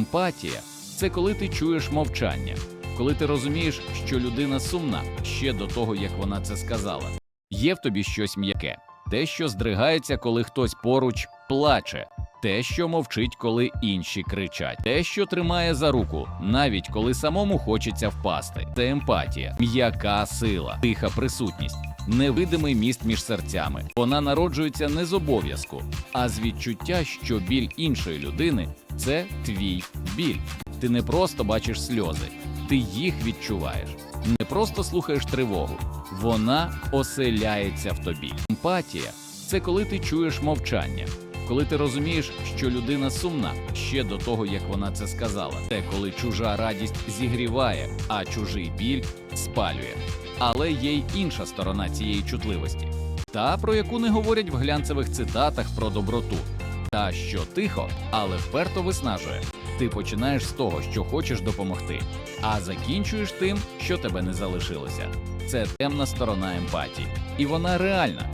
Емпатія це коли ти чуєш мовчання, коли ти розумієш, що людина сумна ще до того, як вона це сказала. Є в тобі щось м'яке, те, що здригається, коли хтось поруч плаче, те, що мовчить, коли інші кричать, те, що тримає за руку, навіть коли самому хочеться впасти. Це емпатія, м'яка сила, тиха присутність, невидимий міст між серцями. Вона народжується не з обов'язку, а з відчуття, що біль іншої людини це твій біль. Ти не просто бачиш сльози, ти їх відчуваєш. Не просто слухаєш тривогу, вона оселяється в тобі. Емпатія це коли ти чуєш мовчання, коли ти розумієш, що людина сумна ще до того, як вона це сказала. Це коли чужа радість зігріває, а чужий біль спалює. Але є й інша сторона цієї чутливості, та про яку не говорять в глянцевих цитатах про доброту, та що тихо, але вперто виснажує. Ти починаєш з того, що хочеш допомогти, а закінчуєш тим, що тебе не залишилося. Це темна сторона емпатії, і вона реальна.